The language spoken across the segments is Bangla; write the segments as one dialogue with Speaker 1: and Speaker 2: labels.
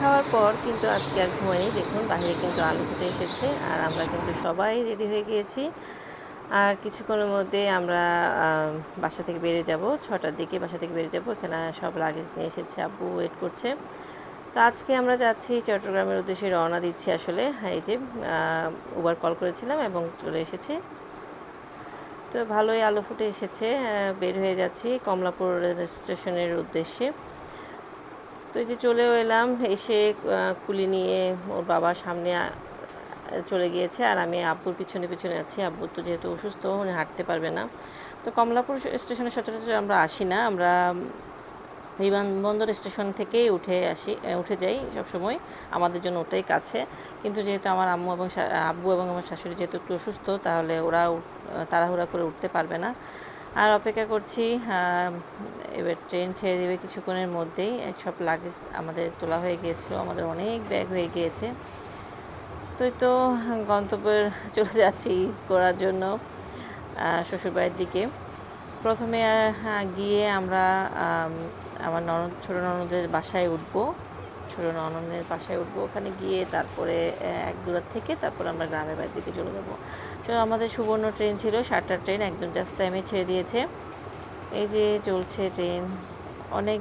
Speaker 1: খাওয়ার পর কিন্তু আজকে আর ঘুমাইনি দেখুন বাইরে কিন্তু আলো ফুটে এসেছে আর আমরা কিন্তু সবাই রেডি হয়ে গিয়েছি। আর কিছুক্ষণের মধ্যে আমরা বাসা থেকে বেরিয়ে যাব। ছটার দিকে বাসা থেকে বেরিয়ে যাব। এখানে সব লাগেজ নিয়ে এসেছে আব্বু ওয়েট করছে। তো আজকে আমরা যাচ্ছি চট্টগ্রামের উদ্দেশ্যে রওনা দিচ্ছি আসলে। হ্যাঁ, এই যে উবার কল করেছিলাম এবং চলে এসেছে। তো ভালোই আলো ফুটে এসেছে বের হয়ে যাচ্ছি কমলাপুর স্টেশনের উদ্দেশ্যে। তো এই যে চলেও এলাম, এসে কুলি নিয়ে ওর বাবা সামনে চলে গিয়েছে আর আমি আব্বুর পিছনে পিছনে আছি। আব্বু তো যেহেতু অসুস্থ, উনি হাঁটতে পারবে না। তো কমলাপুর স্টেশনে সচরাচর আমরা আসি না, আমরা বিমানবন্দর স্টেশন থেকেই উঠে আসি উঠে যাই সবসময়। আমাদের জন্য ওটাই কাছে। কিন্তু যেহেতু আমার আম্মু এবং আব্বু এবং আমার শাশুড়ি যেহেতু একটু অসুস্থ, তাহলে ওরা তাড়াহুড়া করে উঠতে পারবে না। আর অপেক্ষা করছি এবার ট্রেন ছেড়ে দেবে কিছুক্ষণের মধ্যেই। সব লাগেজ আমাদের তোলা হয়ে গিয়েছিল, আমাদের অনেক ব্যাগ হয়ে গিয়েছে। তো তো গন্তব্যের চলে যাচ্ছি করার জন্য শ্বশুরবাড়ির দিকে। প্রথমে গিয়ে আমরা আমার ননদ, ছোটো ননদের বাসায় উঠবো। ছোটো ননদের বাসায় উঠবো ওখানে গিয়ে, তারপরে এক দূরাত থেকে তারপর আমরা গ্রামের বাড়ির দিকে চলে যাব। তো আমাদের সুবর্ণ ট্রেন ছিল, সাতটার ট্রেন একদম জাস্ট টাইমে ছেড়ে দিয়েছে। এই যে চলছে ট্রেন, অনেক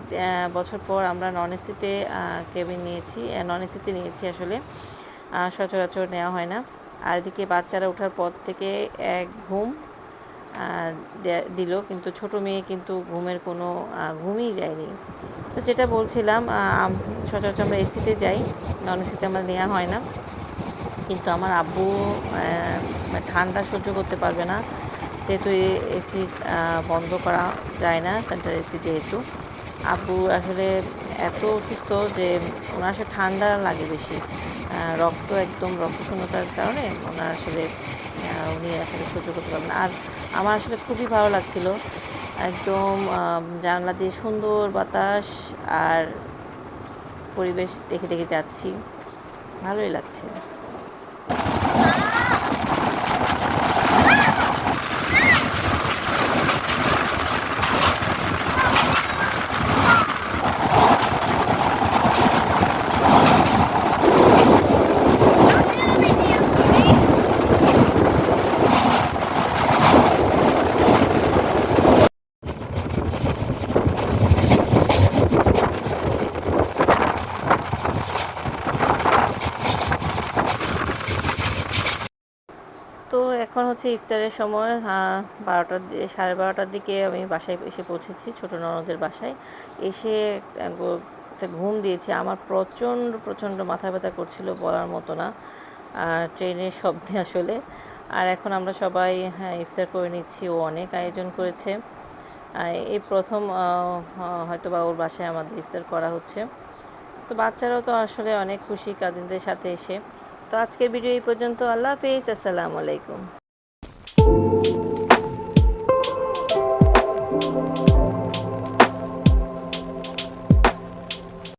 Speaker 1: বছর পর আমরা নন এসিতে কেবিন নিয়েছি নন এসিতে নিয়েছি আসলে সচরাচর নেওয়া হয় না। আর এদিকে বাচ্চারা ওঠার পর থেকে এক ঘুম দিল, কিন্তু ছোট মেয়ে কিন্তু ঘুমের কোনো ঘুমই যায়নি। তো যেটা বলছিলাম সচরাচর আমরা এসিতে যাই, নন এসিতে আমার নেওয়া হয় না। কিন্তু আমার আব্বু ঠান্ডা সহ্য করতে পারবে না। যেহেতু এসি বন্ধ করা যায় না সেন্টার এসি যেহেতু। আব্বু আসলে এত অসুস্থ যে ওনার আসলে ঠান্ডা লাগে বেশি। রক্ত একদম রক্তশূন্যতার কারণে ওনার আসলে উনি আসলে সহ্য করতে পারবেন আর আমার আসলে খুবই ভালো লাগছিল। একদম জানলা দিয়ে সুন্দর বাতাস আর পরিবেশ দেখে দেখে যাচ্ছি। ভালোই লাগছে। তো এখন হচ্ছে ইফতারের সময় বারোটার সাড়ে বারোটার দিকে আমি বাসায় এসে পৌঁছেছি ছোটো ননদের বাসায়। এসে একটা ঘুম দিয়েছি। আমার প্রচণ্ড প্রচণ্ড মাথা ব্যথা করছিল বলার মতো না, আর ট্রেনের শব্দে আসলে। আর এখন আমরা সবাই হ্যাঁ ইফতার করে নিচ্ছি, ও অনেক আয়োজন করেছে। এই প্রথম হয়তো বা ওর বাসায় আমাদের ইফতার করা হচ্ছে। তো বাচ্চারাও তো আসলে অনেক খুশি, কাজিনদের সাথে এসে। তো আজকের ভিডিও এই পর্যন্ত। আল্লাহ হাফিজ আসসালামু আলাইকুম।